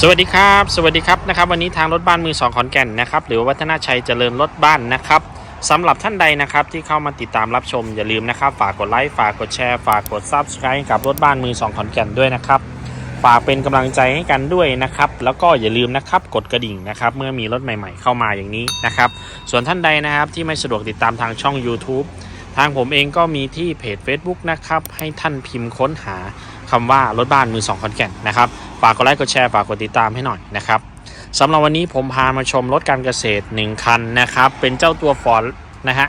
สวัสดีครับ สวัสดีครับนะครับ วันนี้ทางรถบ้านมือสองขอนแก่นนะครับหรือวัฒนาชัยเจริญรถบ้านนะครับสำหรับท่านใดนะครับที่เข้ามาติดตามรับชมอย่าลืมนะครับ ฝากกดไลค์ฝากกดแชร์ฝากกด Subscribe ให้กับรถบ้านมือสองขอนแก่นด้วยนะครับฝากเป็นกำลังใจให้กันด้วยนะครับ แล้วก็อย่าลืมนะครับกดกระดิ่งนะครับ เมื่อมีรถใหม่ๆเข้ามาอย่างนี้นะครับ ส่วนท่านใดนะครับที่ไม่สะดวกติดตามทางช่อง YouTube ทางผมเองก็มีที่เพจ Facebook นะครับ ให้ท่านพิมพ์ค้นหา คำว่ารถบ้านมือสองขอนแก่นนะครับฝากกดไลค์กดแชร์ฝากกดติดตามให้หน่อยนะครับสำหรับวันนี้ผมพามาชมรถการเกษตร 1 คันนะครับ เป็นเจ้าตัว Ford นะฮะ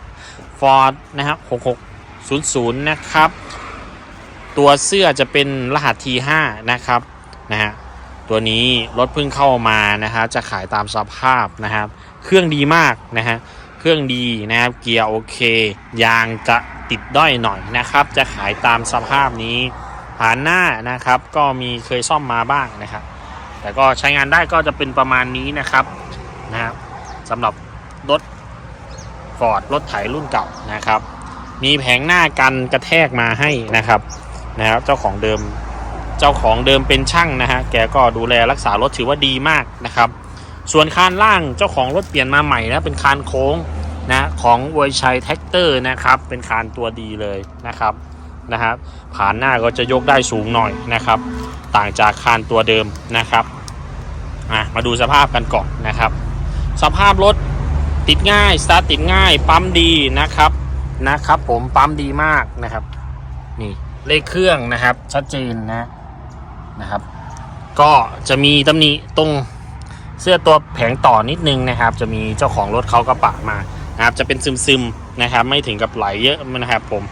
Ford นะฮะ6600 นะครับ ตัวเสื้อจะเป็นรหัส T5 นะครับนะฮะตัวนี้รถเพิ่งเข้ามานะฮะจะขายตามสภาพนะครับ เครื่องดีมากนะฮะเครื่องดีนะครับเกียร์โอเค ยางจะติดด้อยหน่อยนะครับ จะขายตามสภาพนี้านหน้านะครับ ก็มีเคยซ่อมมาบ้างนะครับ แต่ก็ใช้งานได้ก็จะเป็นประมาณนี้นะครับนะครับสำหรับรถฟอร์ดรถไถรุ่นเก่านะครับ มีแผงหน้ากันกระแทกมาให้นะครับนะครับ เจ้าของเดิมเจ้าของเดิมเป็นช่างนะฮะแกก็ดูแลรักษารถถือว่าดีมากนะครับ ส่วนคานล่างเจ้าของรถเปลี่ยนมาใหม่นะเป็นคานโค้งนะของเวยชัยแท็กเตอร์นะครับ เป็นคานตัวดีเลยนะครับ นะครับผ่านหน้าก็จะยกได้สูงหน่อยนะครับ ต่างจากคานตัวเดิมนะครับมาดูสภาพกันก่อนนะครับ สภาพรถติดง่ายสตาร์ทติดง่ายปั๊มดีนะครับนะครับ ผมปั๊มดีมากนะครับนี่เลขเครื่องนะครับชัดเจนนะนะครับ ก็จะมีตำหนิตรงเสื้อตัวแผงต่อนิดนึงนะครับ จะมีเจ้าของรถเขากระปะมานะครับ จะเป็นซึมๆนะครับ ไม่ถึงกับไหลเยอะนะครับผม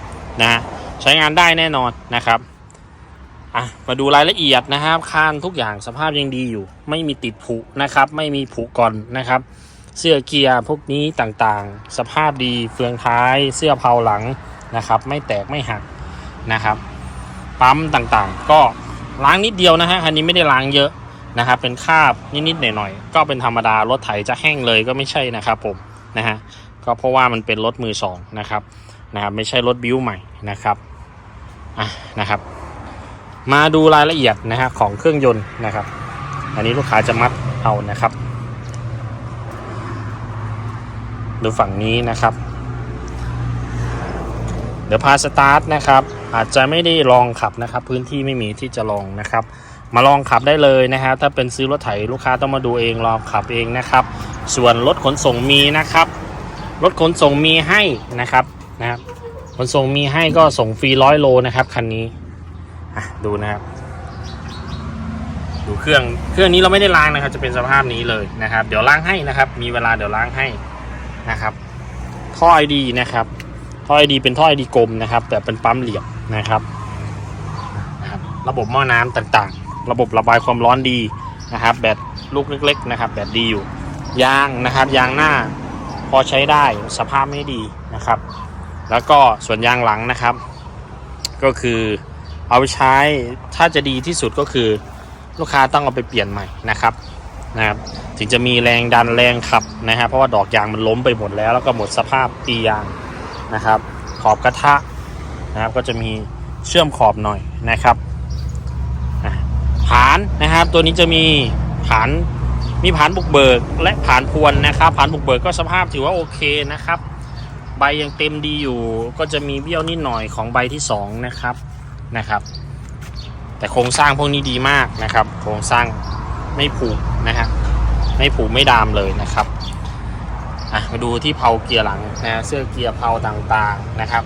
นะฮะ ใช้งานได้แน่นอนนะครับอะมาดูรายละเอียดนะครับคานทุกอย่างสภาพยังดีอยู่ ไม่มีติดผุนะครับ ไม่มีผุก่อนนะครับ เสื้อเกียร์พวกนี้ต่างๆ สภาพดีเฟืองท้าย เสื้อเพลาหลังนะครับ ไม่แตกไม่หักนะครับ ปั๊มต่างๆ ก็ล้างนิดเดียวนะฮะคันนี้ไม่ได้ล้างเยอะนะครับ เป็นคราบนิดๆหน่อยๆก็เป็นธรรมดารถไถจะแห้งเลยก็ไม่ใช่นะครับผมนะฮะก็เพราะว่ามันเป็นรถมือสองนะครับนะครับไม่ใช่รถบิ้วใหม่นะครับ อะนะครับ มาดูรายละเอียดนะฮะของเครื่องยนต์นะครับ อันนี้ลูกค้าจะมัดเอานะครับ ดูฝั่งนี้นะครับเดี๋ยวพาสตาร์ทนะครับอาจจะไม่ได้ลองขับนะครับ พื้นที่ไม่มีที่จะลองนะครับ มาลองขับได้เลยนะฮะถ้าเป็นซื้อรถไถลูกค้าต้องมาดูเองลองขับเองนะครับ ส่วนรถขนส่งมีนะครับรถขนส่งมีให้นะครับนะครับ นส่งมีให้ก็ส่งฟรีร้อยโลนะครับคันนี้ดูนะครับ ดูเครื่องเครื่องนี้เราไม่ได้ล้างนะครับ จะเป็นสภาพนี้เลยนะครับ เดี๋ยวล้างให้นะครับ มีเวลาเดี๋ยวล้างให้นะครับ ท่อไอดีนะครับ ท่อไอดีเป็นท่อไอดีกลมนะครับ แต่เป็นปั๊มเหลี่ยมนะครับนะครับ ระบบหม้อน้ำต่างๆ ระบบระบายความร้อนดีนะครับ แบตลูกเล็ก ๆ นะครับ แบตดีอยู่ยางนะครับยางหน้า พอใช้ได้สภาพไม่ดีนะครับ แล้วก็ส่วนยางหลังนะครับ ก็คือเอาไปใช้ถ้าจะดีที่สุดก็คือลูกค้าต้องเอาไปเปลี่ยนใหม่นะครับนะครับ ถึงจะมีแรงดันแรงขับนะครับเพราะว่าดอกยางมันล้มไปหมดแล้ว แล้วก็หมดสภาพปียางนะครับ ขอบกระทะนะครับ ก็จะมีเชื่อมขอบหน่อยนะครับผานนะครับ ตัวนี้จะมีผานมีผานบุกเบิกและผานพวนนะครับผานบุกเบิกก็สภาพถือว่าโอเคนะครับ ใบยังเต็มดีอยู่ ก็จะมีเบี้ยวนิดหน่อยของใบที่สองนะครับนะครับ แต่โครงสร้างพวกนี้ดีมากนะครับ โครงสร้างไม่ผุนะฮะไม่ผุไม่ดามเลยนะครับอะมาดูที่เพลาเกียร์หลังนะเสื้อเกียร์เพลาต่างๆนะครับ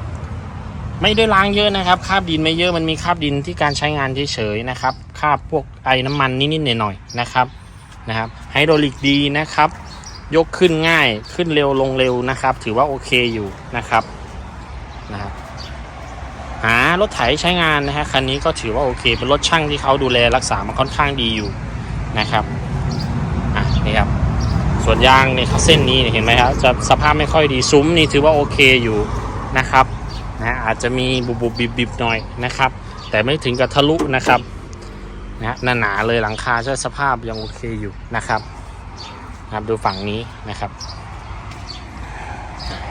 ไม่ได้ล้างเยอะนะครับคราบดินไม่เยอะมันมีคราบดินที่การใช้งานเฉยๆนะครับคราบพวกไอ้น้ำมันนิดๆหน่อยๆนะครับนะครับไฮดรอลิกดีนะครับ ยกขึ้นง่ายขึ้นเร็วลงเร็วนะครับ ถือว่าโอเคอยู่นะครับนะครับหารถไถใช้งานนะฮะคันนี้ก็ถือว่าโอเค เป็นรถช่างที่เขาดูแลรักษามันค่อนข้างดีอยู่นะครับอะนี่ครับส่วนยางเนี่ยเส้นนี้เนี่ยเห็นไหมครับจะสภาพไม่ค่อยดีซุ้มนี่ถือว่าโอเคอยู่นะครับนะอาจจะมีบุบบุบบิบบิบหน่อยนะครับ แต่ไม่ถึงกับทะลุนะครับนะหนาๆเลยหลังคาใช้สภาพยังโอเคอยู่นะครับ นะครับดูฝั่งนี้นะครับ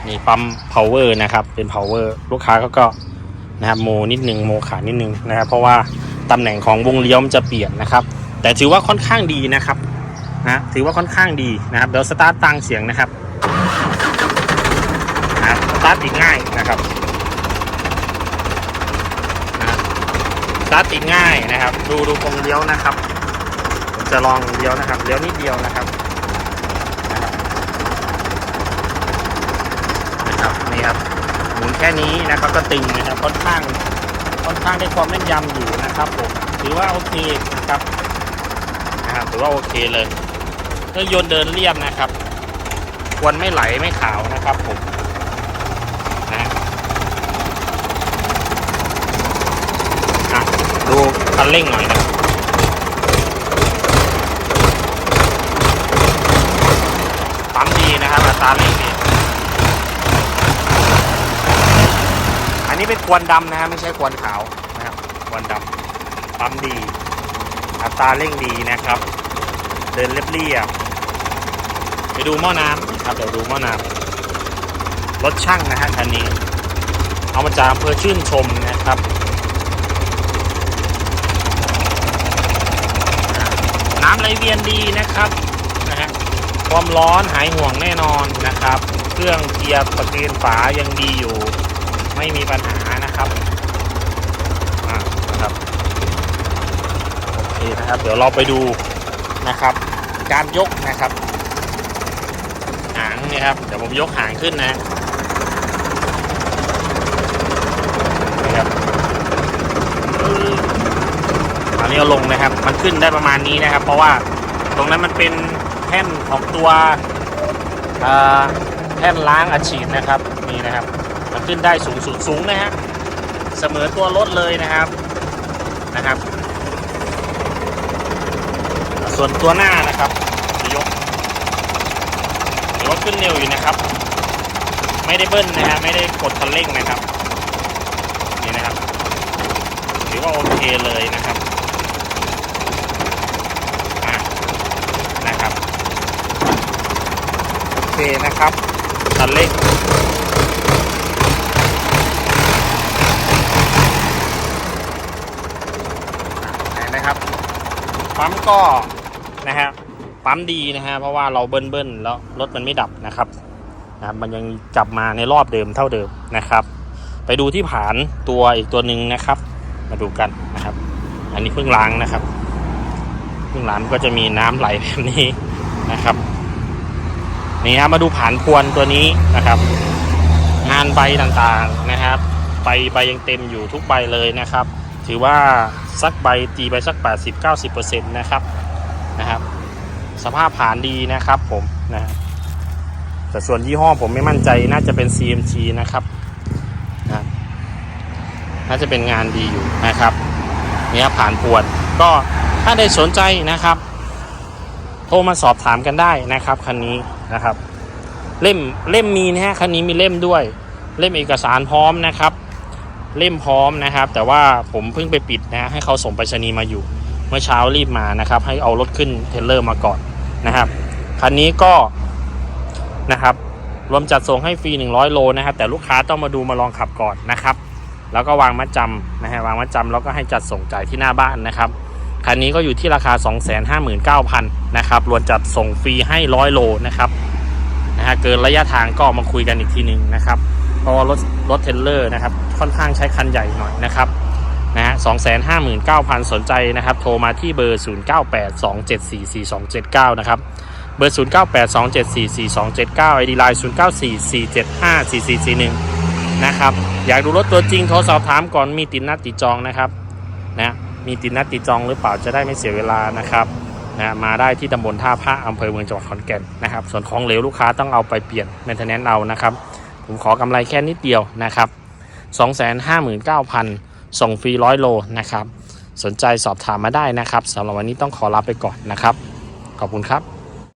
นี่ปั๊ม power นะครับ เป็น power ลูกค้าเขาก็นะครับโมนิดนึงโมขานิดนึงนะครับ เพราะว่าตำแหน่งของวงเลี้ยวมันจะเปลี่ยนนะครับ แต่ถือว่าค่อนข้างดีนะครับนะถือว่าค่อนข้างดีนะครับเดี๋ยวสตาร์ทตังเสียงนะครับนะสตาร์ทติดง่ายนะครับนะสตาร์ทติดง่ายนะครับ ดูดูตรงเลี้ยวนะครับ จะลองเลี้ยวนะครับเลี้ยวนิดเดียวนะครับนี่ครับหมุน แค่นี้นะครับก็ตึงนะครับค่อนข้างค่อนข้างได้ความแม่นยำอยู่นะครับผมถือว่าโอเคนะครับนะครับถือว่าโอเคเลยเครื่องยนต์เดินเรียบนะครับ ควรไม่ไหลไม่ขาวนะครับผมนะดูคันเร่งหน่อยนะปั๊มดีนะครับอัตราเร่งนี่ นนี้เป็นควนดำนะฮะไม่ใช่ควนขาวนะครับควนดำปั๊มดี อัตราเร่งดีนะครับ เดินเรียบๆไปดูหม้อน้ำนะครับเดี๋ยวดูหม้อน้ำรถช่างนะฮะคันนี้ เอามาจากอำเภอชื่นชมนะครับน้ำไหลเวียนดีนะครับนะฮะความร้อนหายห่วงแน่นอนนะครับ เครื่องเกียร์ประเกนฝายังดีอยู่ ไม่มีปัญหานะครับอ่านะครับโอเคนะครับ เดี๋ยวเราไปดูนะครับ การยกนะครับหางนี่ครับเดี๋ยวผมยกหางขึ้นนะนี่ครับอันนี้เอาลงนะครับ มันขึ้นได้ประมาณนี้นะครับ เพราะว่าตรงนั้นมันเป็นแท่นของตัวแท่นล้างอัดฉีดนะครับนี่นะครับ มันขึ้นได้สูงสุดสูงนะฮะเสมอตัวรถเลยนะครับนะครับ ส่วนตัวหน้านะครับยกถือว่าขึ้นเร็วอยู่นะครับ ไม่ได้เบิ้ลนะฮะไม่ได้กดคันเร่งนะครับนี่นะครับถือว่าโอเคเลยนะครับนะครับโอเคนะครับคันเร่ง อะครับปั๊มก็นะฮะปั๊มดีนะฮะเพราะว่าเราเบิ้ลเบิ้ลแล้วรถมันไม่ดับนะครับนะครับมันยังกลับมาในรอบเดิมเท่าเดิมนะครับ ไปดูที่ผานตัวอีกตัวหนึ่งนะครับ มาดูกันนะครับ อันนี้เพิ่งล้างนะครับเพิ่งล้างก็จะมีน้ำไหลแบบนี้นะครับนี่ครับมาดูผานพวนตัวนี้นะครับ งานใบต่างๆนะครับใบใบยังเต็มอยู่ทุกใบเลยนะครับ ถือว่าสักใบตีไปสัก 80-90%นะครับนะครับ สภาพผ่านดีนะครับผมนะแต่ส่วนยี่ห้อผมไม่มั่นใจน่าจะเป็น CMG นะครับนะน่าจะเป็นงานดีอยู่นะครับเนี่ยผ่านปวดก็ถ้าได้สนใจนะครับ โทรมาสอบถามกันได้นะครับคันนี้นะครับ เล่มเล่มมีนะฮะคันนี้มีเล่มด้วย เล่มเอกสารพร้อมนะครับ เล่มพร้อมนะครับ แต่ว่าผมเพิ่งไปปิดนะให้เขาส่งไปรษณีย์มาอยู่ เมื่อเช้ารีบมานะครับ ให้เอารถขึ้นเทเลอร์มาก่อนนะครับคันนี้ก็นะครับรวมจัดส่งให้ฟรี 100 โลนะครับ แต่ลูกค้าต้องมาดูมาลองขับก่อนนะครับ แล้วก็วางมัดจำนะฮะวางมัดจำแล้วก็ให้จัดส่งจ่ายที่หน้าบ้านนะครับคันนี้ก็อยู่ที่ราคา 259,000นะครับรวมจัดส่งฟรีให้ 100 โลนะครับนะฮะเกินระยะทางก็มาคุยกันอีกทีหนึ่งนะครับ เพราะว่ารถรถเทรลเลอร์นะครับ ค่อนข้างใช้คันใหญ่หน่อยนะครับนะฮะสองแสนห้าหมื่นเก้าพันสนใจนะครับ โทรมาที่เบอร์ศูนย์เก้าแปดสองเจ็ดสี่สี่สองเจ็ดเก้านะครับ เบอร์ศูนย์เก้าแปดสองเจ็ดสี่สี่สองเจ็ดเก้าไอดีไลน์ศูนย์เก้าสี่สี่เจ็ดห้าสี่สี่สี่หนึ่งนะครับ อยากดูรถตัวจริงโทรสอบถามก่อนมีติดนัดติดจองนะครับ นะ มีติดนัดติดจองหรือเปล่าจะได้ไม่เสียเวลานะครับนะมาได้ที่ตำบลท่าพระอำเภอเมืองจังหวัดขอนแก่นนะครับ ส่วนของเหลวลูกค้าต้องเอาไปเปลี่ยนแมนเทนแนนเอานะครับ ผมขอกำไรแค่นิดเดียวนะครับ 259,000 ส่งฟรีร้อยโลนะครับ สนใจสอบถามมาได้นะครับสำหรับวันนี้ต้องขอลาไปก่อนนะครับ ขอบคุณครับ